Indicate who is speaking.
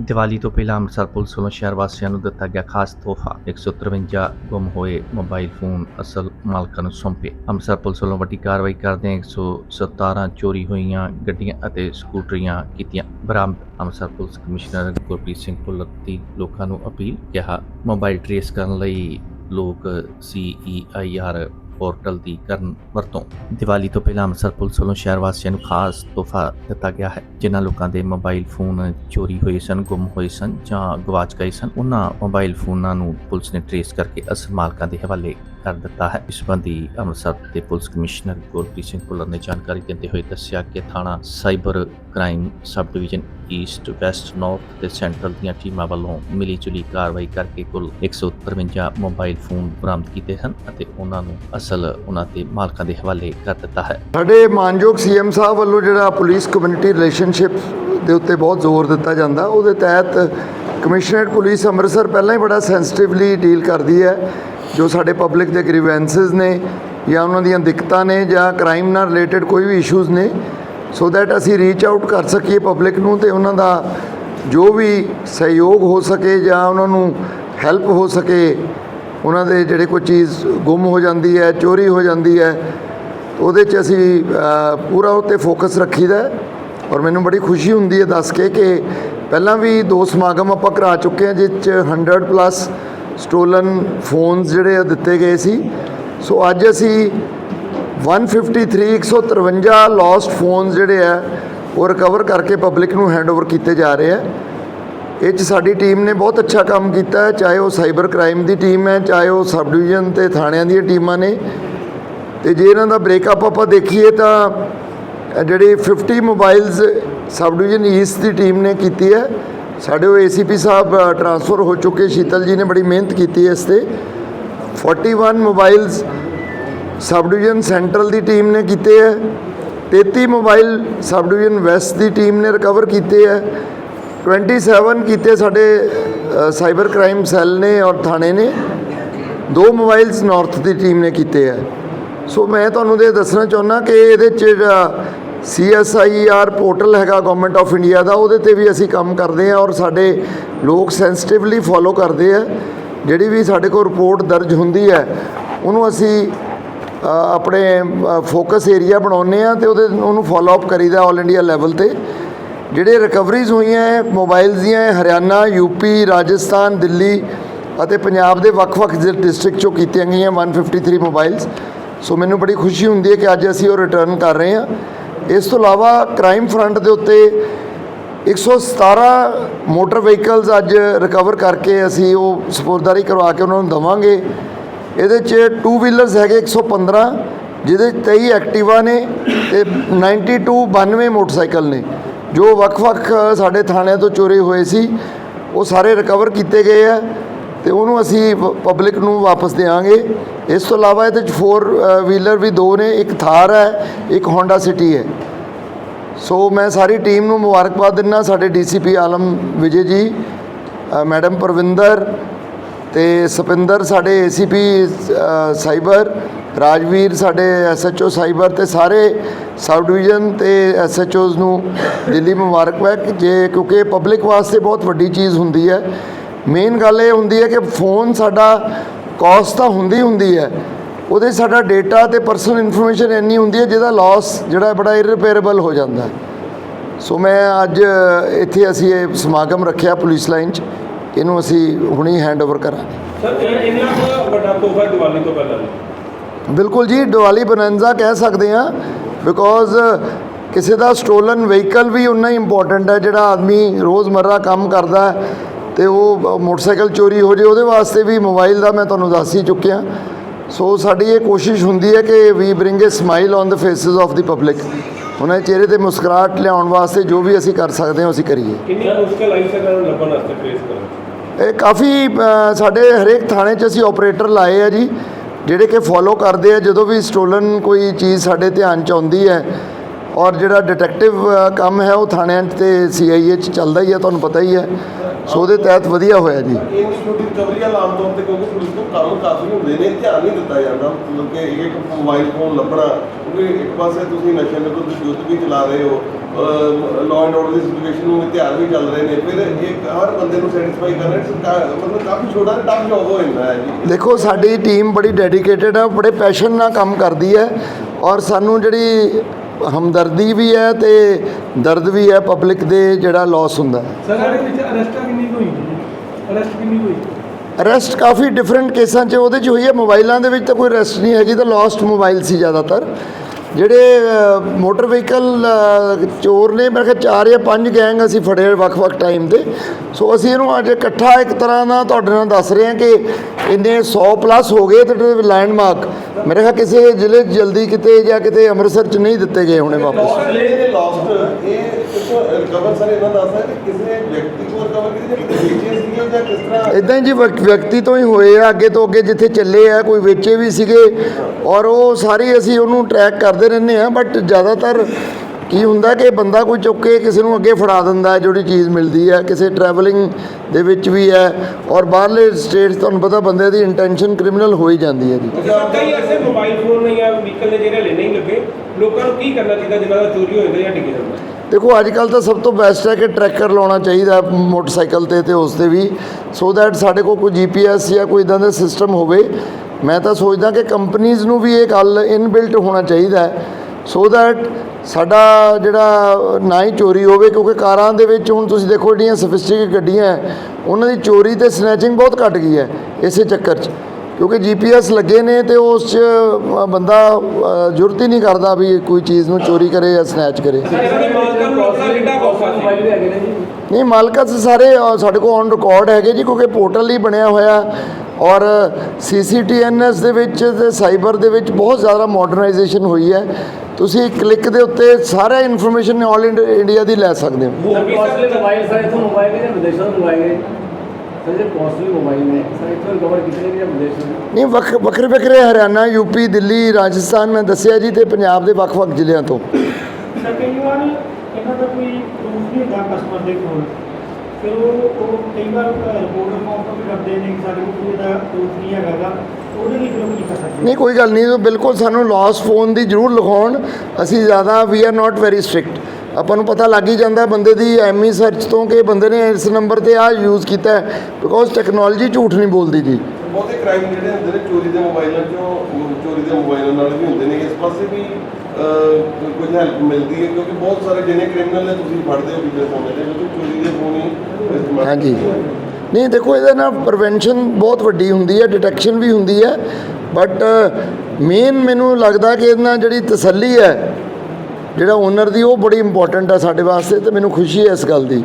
Speaker 1: ਦੀਵਾਲੀ ਤੋਂ ਪਹਿਲਾਂ ਅੰਮ੍ਰਿਤਸਰ ਪੁਲਿਸ ਵੱਲੋਂ ਸ਼ਹਿਰ ਵਾਸੀਆਂ ਨੂੰ ਦਿੱਤਾ ਗਿਆ ਖਾਸ ਤੋਹਫਾ। 153 ਗੁੰਮ ਹੋਏ ਮੋਬਾਈਲ ਫੋਨ ਅਸਲ ਮਾਲਕਾਂ ਨੂੰ ਸੌਂਪੇ। ਅੰਮ੍ਰਿਤਸਰ ਪੁਲਿਸ ਵੱਲੋਂ ਵੱਡੀ ਕਾਰਵਾਈ ਕਰਦਿਆਂ 117 ਚੋਰੀ ਹੋਈਆਂ ਗੱਡੀਆਂ ਅਤੇ ਸਕੂਟਰੀਆਂ ਕੀਤੀਆਂ ਬਰਾਮਦ। ਅੰਮ੍ਰਿਤਸਰ ਪੁਲਿਸ ਕਮਿਸ਼ਨਰ ਗੁਰਪ੍ਰੀਤ ਸਿੰਘ ਭੁੱਲਰ ਦੀ ਲੋਕਾਂ ਨੂੰ ਅਪੀਲ, ਕਿਹਾ, ਮੋਬਾਈਲ ਟ੍ਰੇਸ ਕਰਨ ਲਈ ਲੋਕ CEIR ਪੋਰਟਲ ਦੀ ਕਰਨ ਵਰਤੋਂ। ਦੀਵਾਲੀ ਤੋਂ ਪਹਿਲਾਂ ਅੰਮ੍ਰਿਤਸਰ ਪੁਲਿਸ ਵੱਲੋਂ ਸ਼ਹਿਰ ਵਾਸੀਆਂ ਨੂੰ ਖਾਸ ਤੋਹਫਾ ਦਿੱਤਾ ਗਿਆ ਹੈ, ਜਿਨ੍ਹਾਂ ਲੋਕਾਂ ਦੇ ਮੋਬਾਈਲ ਫੋਨ ਚੋਰੀ ਹੋਏ ਸਨ, ਗੁੰਮ ਹੋਏ ਸਨ ਜਾਂ ਗਵਾਚ ਗਏ ਸਨ। ਉਹਨਾਂ ਮੋਬਾਈਲ ਫੋਨਾਂ ਨੂੰ ਪੁਲਿਸ ਨੇ ਟ੍ਰੇਸ ਕਰਕੇ ਅਸਲ ਮਾਲਕਾਂ ਦੇ ਹਵਾਲੇ ਕਰ ਦਿੱਤਾ ਹੈ। ਇਸ ਸੰਬੰਧੀ ਅੰਮ੍ਰਿਤਸਰ ਦੇ ਪੁਲਿਸ ਕਮਿਸ਼ਨਰ ਗੁਰਪ੍ਰੀਤ ਸਿੰਘ ਭੁੱਲਰ ਨੇ ਜਾਣਕਾਰੀ ਦਿੰਦੇ ਹੋਏ ਦੱਸਿਆ ਕਿ ਥਾਣਾ cyber crime sub division east, west, north ਤੇ ਸੈਂਟਰਲ ਦੀਆਂ ਟੀਮਾਂ ਵੱਲੋਂ ਮਿਲੀ ਜੁਲੀ ਕਾਰਵਾਈ ਕਰਕੇ ਕੁੱਲ 153 ਮੋਬਾਈਲ ਫੋਨ ਬਰਾਮਦ ਕੀਤੇ ਹਨ ਅਤੇ ਉਹਨਾਂ ਨੂੰ ਅਸਲ ਉਹਨਾਂ ਦੇ ਮਾਲਕਾਂ ਦੇ ਹਵਾਲੇ ਕਰ ਦਿੱਤਾ ਹੈ।
Speaker 2: ਸਾਡੇ ਮਾਨਯੋਗ ਸੀਐਮ ਸਾਹਿਬ ਵੱਲੋਂ ਜਿਹੜਾ ਪੁਲਿਸ ਕਮਿਊਨਿਟੀ ਰਿਲੇਸ਼ਨਸ਼ਿਪ ਦੇ ਉੱਤੇ ਬਹੁਤ ਜ਼ੋਰ ਦਿੱਤਾ ਜਾਂਦਾ, ਉਹਦੇ ਤਹਿਤ ਕਮਿਸ਼ਨਰੇਟ ਪੁਲਿਸ ਅੰਮ੍ਰਿਤਸਰ ਪਹਿਲਾਂ ਹੀ ਬੜਾ ਸੈਂਸਿਟਿਵਲੀ ਡੀਲ ਕਰਦੀ ਹੈ ਜੋ ਸਾਡੇ ਪਬਲਿਕ ਦੇ ਗ੍ਰੀਵੈਂਸਸ ਨੇ ਜਾਂ ਉਹਨਾਂ ਦੀਆਂ ਦਿੱਕਤਾਂ ਨੇ ਜਾਂ ਕ੍ਰਾਈਮ ਨਾਲ ਰਿਲੇਟਡ ਕੋਈ ਵੀ ਇਸ਼ੂਜ਼ ਨੇ ਸੋ ਦੈਟ ਅਸੀਂ ਰੀਚ ਆਊਟ ਕਰ ਸਕੀਏ ਪਬਲਿਕ ਨੂੰ ਤੇ ਉਹਨਾਂ ਦਾ ਜੋ ਵੀ ਸਹਿਯੋਗ ਹੋ ਸਕੇ ਜਾਂ ਉਹਨਾਂ ਨੂੰ ਹੈਲਪ ਹੋ ਸਕੇ, ਉਹਨਾਂ ਦੇ ਜਿਹੜੇ ਕੋਈ ਚੀਜ਼ ਗੁੰਮ ਹੋ ਜਾਂਦੀ ਹੈ, ਚੋਰੀ ਹੋ ਜਾਂਦੀ ਹੈ, ਉਹਦੇ 'ਚ ਅਸੀਂ ਪੂਰਾ ਉੱਤੇ ਫੋਕਸ ਰੱਖੀਦਾ ਔਰ ਮੈਨੂੰ ਬੜੀ ਖੁਸ਼ੀ ਹੁੰਦੀ ਹੈ ਦੱਸ ਕੇ ਕਿ ਪਹਿਲਾਂ ਵੀ ਦੋ ਸਮਾਗਮ ਆਪਾਂ ਕਰਾ ਚੁੱਕੇ ਹਾਂ, ਜਿਸ 'ਚ 100 ਪਲੱਸ ਸਟੋਲਨ ਫੋਨਸ ਜਿਹੜੇ ਆ ਦਿੱਤੇ ਗਏ ਸੀ। ਸੋ ਅੱਜ ਅਸੀਂ 153 153 ਲੌਸਟ ਫੋਨਸ ਜਿਹੜੇ ਆ, ਉਹ ਰਿਕਵਰ ਕਰਕੇ ਪਬਲਿਕ ਨੂੰ ਹੈਂਡਓਵਰ ਕੀਤੇ ਜਾ ਰਹੇ ਆ। ਇਹ 'ਚ ਸਾਡੀ ਟੀਮ ਨੇ ਬਹੁਤ ਅੱਛਾ ਕੰਮ ਕੀਤਾ ਹੈ, ਚਾਹੇ ਉਹ ਸਾਈਬਰ ਕ੍ਰਾਈਮ ਦੀ ਟੀਮ ਹੈ, ਚਾਹੇ ਉਹ ਸਬ ਡਿਵੀਜ਼ਨ ਤੇ ਥਾਣਿਆਂ ਦੀਆਂ ਟੀਮਾਂ ਨੇ। ਤੇ ਜੇ ਇਹਨਾਂ ਦਾ ਬ੍ਰੇਕਅਪ ਆਪਾਂ ਦੇਖੀਏ ਤਾਂ, ਇਹ ਜਿਹੜੀ 50 ਮੋਬਾਈਲਸ ਸਬ ਡਿਵੀਜ਼ਨ ਈਸਟ ਦੀ ਟੀਮ ਨੇ ਕੀਤੀ ਹੈ ਸਾਡੇ ਉਹ ਏਸੀਪੀ ਸਾਹਿਬ ਟਰਾਂਸਫਰ ਹੋ ਚੁੱਕੇ। ਸ਼ੀਤਲ ਜੀ ਨੇ ਬੜੀ ਮਿਹਨਤ ਕੀਤੀ ਇਸ ਤੇ। 41 ਮੋਬਾਈਲਸ ਸਬ ਡਿਵੀਜ਼ਨ ਸੈਂਟਰਲ ਦੀ ਟੀਮ ਨੇ ਕੀਤੇ ਹੈ 33 ਮੋਬਾਈਲ ਸਬ ਡਿਵੀਜ਼ਨ ਵੈਸਟ ਦੀ ਟੀਮ ਨੇ ਰਿਕਵਰ ਕੀਤੇ ਹੈ 27 ਕੀਤੇ ਸਾਡੇ ਸਾਈਬਰ ਕ੍ਰਾਈਮ ਸੈੱਲ ਨੇ ਔਰ ਥਾਣੇ ਨੇ। ਦੋ ਮੋਬਾਈਲਸ ਨਾਰਥ ਦੀ ਟੀਮ ਨੇ ਕੀਤੇ ਹੈ ਸੋ ਮੈਂ ਤੁਹਾਨੂੰ ਇਹ ਦੱਸਣਾ ਚਾਹੁੰਦਾ ਕਿ ਇਹਦੇ 'ਚ ਜਿਹੜਾ CSIR ਪੋਰਟਲ ਹੈਗਾ ਗਵਰਨਮੈਂਟ ਆਫ ਇੰਡੀਆ ਦਾ ਉਹਦੇ ਤੇ ਵੀ ਅਸੀਂ ਕੰਮ ਕਰਦੇ ਹਾਂ ਔਰ ਸਾਡੇ ਲੋਕ ਸੈਂਸਿਟਿਵਲੀ ਫੋਲੋ ਕਰਦੇ ਆ। ਜਿਹੜੀ ਵੀ ਸਾਡੇ ਕੋਲ ਰਿਪੋਰਟ ਦਰਜ ਹੁੰਦੀ ਹੈ ਉਹਨੂੰ ਅਸੀਂ ਆਪਣੇ ਫੋਕਸ ਏਰੀਆ ਬਣਾਉਂਦੇ ਆ ਤੇ ਉਹਦੇ ਉਹਨੂੰ ਫੋਲੋ ਅਪ ਕਰੀਦਾ ਆਲ ਇੰਡੀਆ ਲੈਵਲ ਤੇ। ਜਿਹੜੇ ਰਿਕਵਰੀਜ਼ ਹੋਈਆਂ ਹੈ ਮੋਬਾਈਲਸ ਦੀਆਂ ਹੈ, ਹਰਿਆਣਾ ਯੂਪੀ ਰਾਜਸਥਾਨ ਦਿੱਲੀ ਅਤੇ ਪੰਜਾਬ ਦੇ ਵੱਖ-ਵੱਖ ਡਿਸਟ੍ਰਿਕਟ ਚੋਂ ਕੀਤੀਆਂ ਗਈਆਂ 153 ਮੋਬਾਈਲਸ ਸੋ ਮੈਨੂੰ ਬੜੀ ਖੁਸ਼ੀ ਹੁੰਦੀ ਹੈ ਕਿ ਅੱਜ ਅਸੀਂ ਉਹ ਰਿਟਰਨ ਕਰ ਰਹੇ ਹਾਂ। ਇਸ ਤੋਂ ਇਲਾਵਾ ਕ੍ਰਾਈਮ ਫਰੰਟ ਦੇ ਉੱਤੇ 117 ਮੋਟਰ ਵਹੀਕਲਸ ਅੱਜ ਰਿਕਵਰ ਕਰਕੇ ਅਸੀਂ ਉਹ ਸਪੁਰਦਾਰੀ ਕਰਵਾ ਕੇ ਉਹਨਾਂ ਨੂੰ ਦਵਾਂਗੇ। ਇਹਦੇ 'ਚ ਟੂ ਵੀਲਰਸ ਹੈਗੇ 115 ਜਿਹਦੇ 'ਚ 23 ਐਕਟਿਵਾ ਨੇ ਤੇ 92 92 ਮੋਟਰਸਾਈਕਲ ਨੇ, ਜੋ ਵੱਖ-ਵੱਖ ਸਾਡੇ ਥਾਣਿਆਂ ਤੋਂ ਚੋਰੀ ਹੋਏ ਸੀ। ਉਹ ਸਾਰੇ ਰਿਕਵਰ ਕੀਤੇ ਗਏ ਆ। ਤੇ ਉਹਨੂੰ ਅਸੀਂ ਪਬਲਿਕ ਨੂੰ ਵਾਪਸ ਦੇਵਾਂਗੇ ਇਸ ਤੋਂ ਇਲਾਵਾ ਇਹਦੇ 'ਚ ਫੋਰ ਵੀਲਰ ਵੀ ਦੋ ਨੇ, ਇੱਕ ਥਾਰ ਹੈ, ਇੱਕ ਹੋਂਡਾ ਸਿਟੀ ਹੈ। ਸੋ ਮੈਂ ਸਾਰੀ ਟੀਮ ਨੂੰ ਮੁਬਾਰਕਬਾਦ ਦਿੰਦਾ, ਸਾਡੇ ਡੀਸੀਪੀ ਆਲਮ ਵਿਜੇ ਜੀ ਮੈਡਮ ਪਰਵਿੰਦਰ ਤੇ ਸਪਿੰਦਰ ਸਾਡੇ ਏਸੀਪੀ ਸਾਈਬਰ, ਰਾਜਵੀਰ ਸਾਡੇ ਐਸਐਚਓ ਸਾਈਬਰ ਤੇ ਸਾਰੇ ਸਬ ਡਿਵੀਜ਼ਨ ਤੇ ਐਸਐਚਓਜ਼ ਨੂੰ ਦਿੱਲੀ ਮੁਬਾਰਕਬਾਦ ਜੇ, ਕਿਉਂਕਿ ਪਬਲਿਕ ਵਾਸਤੇ ਬਹੁਤ ਵੱਡੀ ਚੀਜ਼ ਹੁੰਦੀ ਹੈ। ਮੇਨ ਗੱਲ ਇਹ ਹੁੰਦੀ ਹੈ ਕਿ ਫੋਨ ਸਾਡਾ ਕਾਸਟ ਤਾਂ ਹੁੰਦੀ ਹੁੰਦੀ ਹੈ। ਉਹਦੇ ਸਾਡਾ ਡੇਟਾ ਤੇ ਪਰਸਨਲ ਇਨਫੋਰਮੇਸ਼ਨ ਇੰਨੀ ਹੁੰਦੀ ਹੈ ਜਿਹਦਾ ਲਾਸ ਜਿਹੜਾ ਬੜਾ ਇਰਰਿਪੇਅਰੇਬਲ ਹੋ ਜਾਂਦਾ ਹੈ। ਸੋ ਮੈਂ ਅੱਜ ਇੱਥੇ ਅਸੀਂ ਇਹ ਸਮਾਗਮ ਰੱਖਿਆ ਪੁਲਿਸ ਲਾਈਨ 'ਚ। ਇਹਨੂੰ ਅਸੀਂ ਹੁਣੀ ਹੈਂਡਓਵਰ ਕਰਾਂਗੇ।
Speaker 3: ਸਰ ਇਹ ਇੰਨਾ ਕੁ ਵੱਡਾ ਤੋਹਫਾ ਦੀਵਾਲੀ ਤੋਂ ਪਹਿਲਾਂ
Speaker 2: ਬਿਲਕੁਲ ਜੀ ਦੀਵਾਲੀ ਬਨੈਂਜ਼ਾ ਕਹਿ ਸਕਦੇ ਹਾਂ ਬਿਕੋਜ਼ ਕਿਸੇ ਦਾ ਸਟੋਲਨ ਵਹੀਕਲ ਵੀ ਉਨਾ ਹੀ ਇੰਪੋਰਟੈਂਟ ਹੈ ਜਿਹੜਾ ਆਦਮੀ ਰੋਜ਼ਮਰਰਾ ਕੰਮ ਕਰਦਾ ਹੈ। ਤੇ ਉਹ ਮੋਟਰਸਾਈਕਲ ਚੋਰੀ ਹੋ ਜੇ ਉਹਦੇ ਵਾਸਤੇ ਵੀ ਮੋਬਾਈਲ ਦਾ ਮੈਂ ਤੁਹਾਨੂੰ ਦੱਸ ਹੀ ਚੁੱਕਿਆ। ਸੋ ਸਾਡੀ ਇਹ ਕੋਸ਼ਿਸ਼ ਹੁੰਦੀ ਹੈ ਕਿ we bring a smile on the faces of the public ਉਹਨਾਂ ਦੇ ਚਿਹਰੇ ਤੇ ਮੁਸਕਰਾਹਟ ਲਿਆਉਣ ਵਾਸਤੇ ਜੋ ਵੀ ਅਸੀਂ ਕਰ ਸਕਦੇ ਹਾਂ ਅਸੀਂ ਕਰੀਏ।
Speaker 3: ਕਿੰਨੀ ਮੁਸ਼ਕਲ ਆਈ ਨੂੰ ਲੱਭਣ ਵਾਸਤੇ ਟ੍ਰੇਸ ਕਰਨ
Speaker 2: ਇਹ ਕਾਫੀ ਸਾਡੇ ਹਰੇਕ ਥਾਣੇ 'ਚ ਅਸੀਂ ਆਪਰੇਟਰ ਲਾਏ ਆ ਜੀ ਜਿਹੜੇ ਕਿ ਫੋਲੋ ਕਰਦੇ ਆ। ਜਦੋਂ ਵੀ ਸਟੋਲਨ ਕੋਈ ਚੀਜ਼ ਸਾਡੇ ਧਿਆਨ 'ਚ ਆਉਂਦੀ ਹੈ ਔਰ ਜਿਹੜਾ ਡਿਟੈਕਟਿਵ ਕੰਮ ਹੈ ਉਹ ਥਾਣਿਆਂ ਤੇ ਸੀਆਈਏ 'ਚ ਚੱਲਦਾ ਹੀ ਹੈ ਤੁਹਾਨੂੰ ਪਤਾ ਹੀ ਹੈ। ਸੋ ਉਹਦੇ ਤਹਿਤ ਵਧੀਆ ਹੋਇਆ ਜੀ।
Speaker 4: ਇੰਨੀ ਛੋਟੀ ਰਿਕਵਰੀ ਵਾਲਾ ਆਮ ਤੌਰ ਤੇ ਕਿਉਂਕਿ ਪੁਲਿਸ ਨੂੰ ਕੰਮ ਕਾਫੀ ਹੁੰਦੇ ਨੇ ਧਿਆਨ ਨਹੀਂ ਦਿੱਤਾ ਜਾਂਦਾ। ਮਤਲਬ ਕਿ ਇੱਕ ਮੋਬਾਈਲ ਫੋਨ ਲੱਭਣਾ ਕਿਉਂਕਿ ਇੱਕ ਪਾਸੇ ਤੁਸੀਂ ਨਸ਼ੇ ਦੇ ਵਿਰੁੱਧ ਯੁੱਧ ਵੀ ਚਲਾ ਰਹੇ ਹੋ ਲਾਅ ਐਂਡ ਆਰਡਰ ਦੀ ਸਿਚੁਏਸ਼ਨ ਨੂੰ ਧਿਆਨ ਵੀ ਚੱਲ ਰਹੇ ਨੇ। ਫਿਰ ਇੱਕ ਹਰ ਬੰਦੇ ਨੂੰ ਸੈਟੀਸਫਾਈ ਕਰਨਾ it's ਕਾ- ਮਤਲਬ ਕਾਫੀ ਛੋਟਾ ਤੇ ਟਫ ਜੌਬ ਹੋ ਜਾਂਦਾ ਹੈ ਜੀ।
Speaker 2: ਦੇਖੋ ਸਾਡੀ ਟੀਮ ਬੜੀ ਡੈਡੀਕੇਟਿਡ ਹੈ ਬੜੇ ਪੈਸ਼ਨ ਨਾਲ ਕੰਮ ਕਰਦੀ ਹੈ। ਔਰ ਸਾਨੂੰ ਜਿਹੜੀ ਹਮਦਰਦੀ ਵੀ ਹੈ ਤੇ ਦਰਦ ਵੀ ਹੈ ਪਬਲਿਕ ਦੇ ਜਿਹੜਾ ਲਾਸ ਹੁੰਦਾ ਹੈ।
Speaker 5: ਸਰ ਸਾਡੇ ਵਿੱਚ ਅਰੈਸਟਾਂ ਕਿੰਨੀ ਹੋਈ? ਅਰੈਸਟ ਕਿੰਨੀ ਹੋਈ?
Speaker 2: ਅਰੈਸਟ ਕਾਫੀ ਡਿਫਰੈਂਟ ਕੇਸਾਂ 'ਚ ਉਹਦੇ 'ਚ ਹੋਈ ਹੈ। ਮੋਬਾਈਲਾਂ ਦੇ ਵਿੱਚ ਤਾਂ ਕੋਈ ਅਰੈਸਟ ਨਹੀਂ ਹੈਗੀ ਤਾਂ ਲੋਸਟ ਮੋਬਾਈਲ ਸੀ ਜ਼ਿਆਦਾਤਰ। ਜਿਹੜੇ ਮੋਟਰ ਵਹੀਕਲ ਚੋਰ ਨੇ ਮੇਰੇ ਖਿਆਲ ਚਾਰ ਜਾਂ ਪੰਜ ਗੈਂਗ ਅਸੀਂ ਫੜੇ ਵੱਖ-ਵੱਖ ਟਾਈਮ ਤੇ। ਸੋ ਅਸੀਂ ਇਹਨੂੰ ਅੱਜ ਇਕੱਠਾ ਇੱਕ ਤਰ੍ਹਾਂ ਦਾ ਤੁਹਾਡੇ ਨਾਲ ਦੱਸ ਰਹੇ ਹਾਂ ਕਿ ਇੰਨੇ 100 ਪਲੱਸ ਹੋ ਗਏ ਤੇ ਲੈਂਡਮਾਰਕ ਮੇਰੇ ਖਿਆਲ ਕਿਸੇ ਜ਼ਿਲ੍ਹੇ ਜਲਦੀ ਕਿਤੇ ਜਾਂ ਕਿਤੇ ਅੰਮ੍ਰਿਤਸਰ 'ਚ ਨਹੀਂ ਦਿੱਤੇ ਗਏ ਹੋਣੇ ਵਾਪਸ।
Speaker 4: ਲਾਸਟ ਲਾਸਟ ਇਹ ਕਿਥੋਂ ਰਿਕਵਰ ਸਰ ਇਹਨਾਂ ਦੱਸਦਾ ਕਿ ਕਿਸੇ ਵਿਅਕਤੀ ਕੋਲ ਰਿਕਵਰ ਕੀਤੀ ਜਾਂ ਕਿਸੇ ਵੇਚੇ ਸੀਗੇ ਜਾਂ ਕਿਸ ਤਰ੍ਹਾਂ?
Speaker 2: ਇਦਾਂ ਜੀ ਵਿਅਕ- ਵਿਅਕਤੀ ਤੋਂ ਹੀ ਹੋਏ ਆ ਅੱਗੇ ਤੋਂ ਅੱਗੇ ਜਿੱਥੇ ਚੱਲੇ ਆ ਕੋਈ ਵੇਚੇ ਵੀ ਸੀਗੇ। ਔਰ ਉਹ ਸਾਰੇ ਅਸੀਂ ਉਹਨੂੰ ਟਰੈਕ ਕਰਦੇ ਰਹਿੰਦੇ ਆ ਬਟ ਜ਼ਿਆਦਾਤਰ ਕੀ ਹੁੰਦਾ ਕਿ ਬੰਦਾ ਕੋਈ ਚੁੱਕ ਕੇ ਕਿਸੇ ਨੂੰ ਅੱਗੇ ਫੜਾ ਦਿੰਦਾ ਹੈ ਜਿਹੜੀ ਚੀਜ਼ ਮਿਲਦੀ ਹੈ ਕਿਸੇ ਟਰੈਵਲਿੰਗ ਦੇ ਵਿੱਚ ਵੀ ਹੈ ਔਰ ਬਾਹਰਲੇ ਸਟੇਟਸ ਤੁਹਾਨੂੰ ਪਤਾ ਬੰਦੇ ਦੀ ਇੰਟੈਂਸ਼ਨ ਕ੍ਰਿਮੀਨਲ ਹੋ ਹੀ ਜਾਂਦੀ ਹੈ ਜੀ।
Speaker 3: ਸਰ ਕਈ ਐਸੇ ਮੋਬਾਈਲ ਫੋਨ ਜਾਂ ਵਹੀਕਲ ਨੇ ਜਿਹੜੇ ਹਲੇ ਨਹੀਂ ਲੱਗੇ ਲੋਕਾਂ ਨੂੰ ਕੀ ਕਰਨਾ ਚਾਹੀਦਾ ਜਿਨ੍ਹਾਂ ਦਾ ਚੋਰੀ ਹੋ ਜਾਂਦਾ ਜਾਂ ਡਿੱਗ ਜਾਂਦਾ
Speaker 2: ਦੇਖੋ ਅੱਜ ਕੱਲ ਤਾਂ ਸਭ ਤੋਂ ਬੈਸਟ ਹੈ ਕਿ ਟਰੈਕਰ ਲਾਉਣਾ ਚਾਹੀਦਾ ਮੋਟਰਸਾਈਕਲ ਤੇ ਤੇ ਉਸ ਤੇ ਵੀ ਸੋ ਦੈਟ ਸਾਡੇ ਕੋਲ ਕੋਈ ਜੀਪੀਐਸ ਜਾਂ ਕੋਈ ਇਦਾਂ ਦਾ ਸਿਸਟਮ ਹੋਵੇ ਮੈਂ ਤਾਂ ਸੋਚਦਾ ਕਿ ਕੰਪਨੀਆਂ ਨੂੰ ਵੀ ਇਹ ਗੱਲ ਇਨਬਿਲਟ ਹੋਣਾ ਚਾਹੀਦਾ ਹੈ ਸੋ ਦੈਟ ਸਾਡਾ ਜਿਹੜਾ ਨਾ ਹੀ ਚੋਰੀ ਹੋਵੇ ਕਿਉਂਕਿ ਕਾਰਾਂ ਦੇ ਵਿੱਚ ਹੁਣ ਤੁਸੀਂ ਦੇਖੋ ਜਿਹੜੀਆਂ ਸਫਿਸਟਿਕ ਗੱਡੀਆਂ ਹੈ, ਉਹਨਾਂ ਦੀ ਚੋਰੀ ਤੇ ਸਨੈਚਿੰਗ ਬਹੁਤ ਘਟ ਗਈ ਹੈ ਇਸੇ ਚੱਕਰ 'ਚ। ਕਿਉਂਕਿ ਜੀਪੀਐਸ ਲੱਗੇ ਨੇ ਤੇ ਉਸ 'ਚ ਬੰਦਾ ਜ਼ਰੂਰਤ ਹੀ ਨਹੀਂ ਕਰਦਾ ਵੀ ਕੋਈ ਚੀਜ਼ ਨੂੰ ਚੋਰੀ ਕਰੇ ਜਾਂ ਸਨੈਚ ਕਰੇ। ਨਹੀਂ ਮਾਲਕਾਂ ਸਾਰੇ ਸਾਡੇ ਕੋਲ ਔਨ ਰਿਕਾਰਡ ਹੈਗੇ ਜੀ ਕਿਉਂਕਿ ਪੋਰਟਲ ਹੀ ਬਣਿਆ ਹੋਇਆ। ਔਰ ਸੀਸੀਟੀਐਨਐਸ ਦੇ ਵਿੱਚ ਤੇ ਸਾਈਬਰ ਦੇ ਵਿੱਚ ਬਹੁਤ ਜ਼ਿਆਦਾ ਮਾਡਰਨਾਈਜੇਸ਼ਨ ਹੋਈ ਹੈ। ਤੁਸੀਂ ਕਲਿੱਕ ਦੇ ਉੱਤੇ ਸਾਰਾ ਇਨਫੋਰਮੇਸ਼ਨ ਆਲ ਇੰਡੀਆ ਦੀ ਲੈ ਸਕਦੇ ਹੋ।
Speaker 5: ਸਰ ਕਾਸਟਲੀ ਮੋਬਾਈਲ ਸਰ ਇਥੋਂ ਮੋਬਾਈਲ ਨੇ ਜਾਂ ਵਿਦੇਸ਼ਾਂ ਤੋਂ ਮੰਗਵਾਏ ਗਏ। ਸਰ ਜਿਹੜੇ ਕਾਸਟਲੀ ਮੋਬਾਈਲ ਨੇ ਸਰ ਇਥੋਂ ਰਿਕਵਰ ਕੀਤੇ ਨੇ ਜਾਂ ਵਿਦੇਸ਼ਾਂ ਤੋਂ?
Speaker 2: ਨਹੀਂ ਵੱਖ ਵੱਖਰੇ ਵੱਖਰੇ ਹਰਿਆਣਾ ਯੂਪੀ ਦਿੱਲੀ ਰਾਜਸਥਾਨ ਮੈਂ ਦੱਸਿਆ ਜੀ ਤੇ ਪੰਜਾਬ ਦੇ ਵੱਖ-ਵੱਖ ਜ਼ਿਲ੍ਹਿਆਂ ਤੋਂ।
Speaker 6: ਸਰ ਕਈ ਵਾਰ ਇਹਨਾਂ ਦਾ ਕੋਈ ਪ੍ਰੂਫ ਨਹੀਂ ਹੁੰਦਾ ਕਸਟਮਰ ਦੇ ਕੋਲ ਫਿਰ ਉਹ ਉਹ ਕਈ ਵਾਰ ਰਿਪੋਰਟ ਤੋਂ ਵੀ ਕਰਦੇ ਨੇ ਕਿ ਸਾਡੇ ਕੋਲ ਇਹਦਾ ਪ੍ਰੂਫ ਨਹੀਂ ਹੈਗਾ ਗਾ। ਉਹਦੇ ਲਈ ਫਿਰ ਉਹ ਕੀ ਕਰ ਸਕਦੇ
Speaker 2: ਨਹੀਂ ਕੋਈ ਗੱਲ ਨਹੀਂ ਬਿਲਕੁਲ ਸਾਨੂੰ ਲਾਸ ਫੋਨ ਦੀ ਜ਼ਰੂਰ ਲਿਖਾਉਣ। ਅਸੀਂ ਜ਼ਿਆਦਾ we are not very strict ਆਪਾਂ ਨੂੰ ਪਤਾ ਲੱਗ ਹੀ ਜਾਂਦਾ ਬੰਦੇ ਦੀ ਐਮਈ ਸਰਚ ਤੋਂ ਕਿ ਬੰਦੇ ਨੇ ਇਸ ਨੰਬਰ ਤੇ ਆ ਯੂਜ਼ ਕੀਤਾ ਹੈ ਬਿਕੋਜ਼ ਟੈਕਨੋਲੋਜੀ ਝੂਠ ਨਹੀਂ ਬੋਲਦੀ ਜੀ।
Speaker 4: ਬਹੁਤੇ ਕ੍ਰਾਈਮ ਜਿਹੜੇ ਹੁੰਦੇ ਨੇ ਚੋਰੀ ਦੇ ਮੋਬਾਈਲਾਂ ਚੋਂ ਚੋਰੀ ਦੇ ਮੋਬਾਈਲਾਂ ਨਾਲ ਵੀ ਹੁੰਦੇ ਨੇ। ਇਸ ਪਾਸੇ ਵੀ ਕੁਝ ਹੈਲਪ ਮਿਲਦੀ ਹੈ ਕਿਉਂਕਿ ਬਹੁਤ ਸਾਰੇ ਜਿਹਨੇ ਕ੍ਰਿਮੀਨਲ ਨੇ ਤੁਸੀਂ ਫੜਦੇ ਹੋ ਵਿਜੇ ਫੋਨ ਦੇ ਵਿੱਚ ਚੋਰੀ ਦੇ ਫੋਨ ਹੀ ਇਸਤੇਮਾਲ
Speaker 2: ਹਾਂਜੀ। ਨਹੀਂ ਦੇਖੋ ਇਹਦੇ ਨਾਲ ਪ੍ਰੀਵੈਂਸ਼ਨ ਬਹੁਤ ਵੱਡੀ ਹੁੰਦੀ ਹੈ ਡਿਟੈਕਸ਼ਨ ਵੀ ਹੁੰਦੀ ਹੈ ਬਟ ਮੇਨ ਮੈਨੂੰ ਲੱਗਦਾ ਕਿ ਇਹਦੇ ਨਾਲ ਜਿਹੜੀ ਤਸੱਲੀ ਹੈ ਜਿਹੜਾ ਓਨਰ ਦੀ ਉਹ ਬੜੀ ਇੰਪੋਰਟੈਂਟ ਹੈ ਸਾਡੇ ਵਾਸਤੇ ਤੇ ਮੈਨੂੰ ਖੁਸ਼ੀ ਹੈ ਇਸ ਗੱਲ ਦੀ।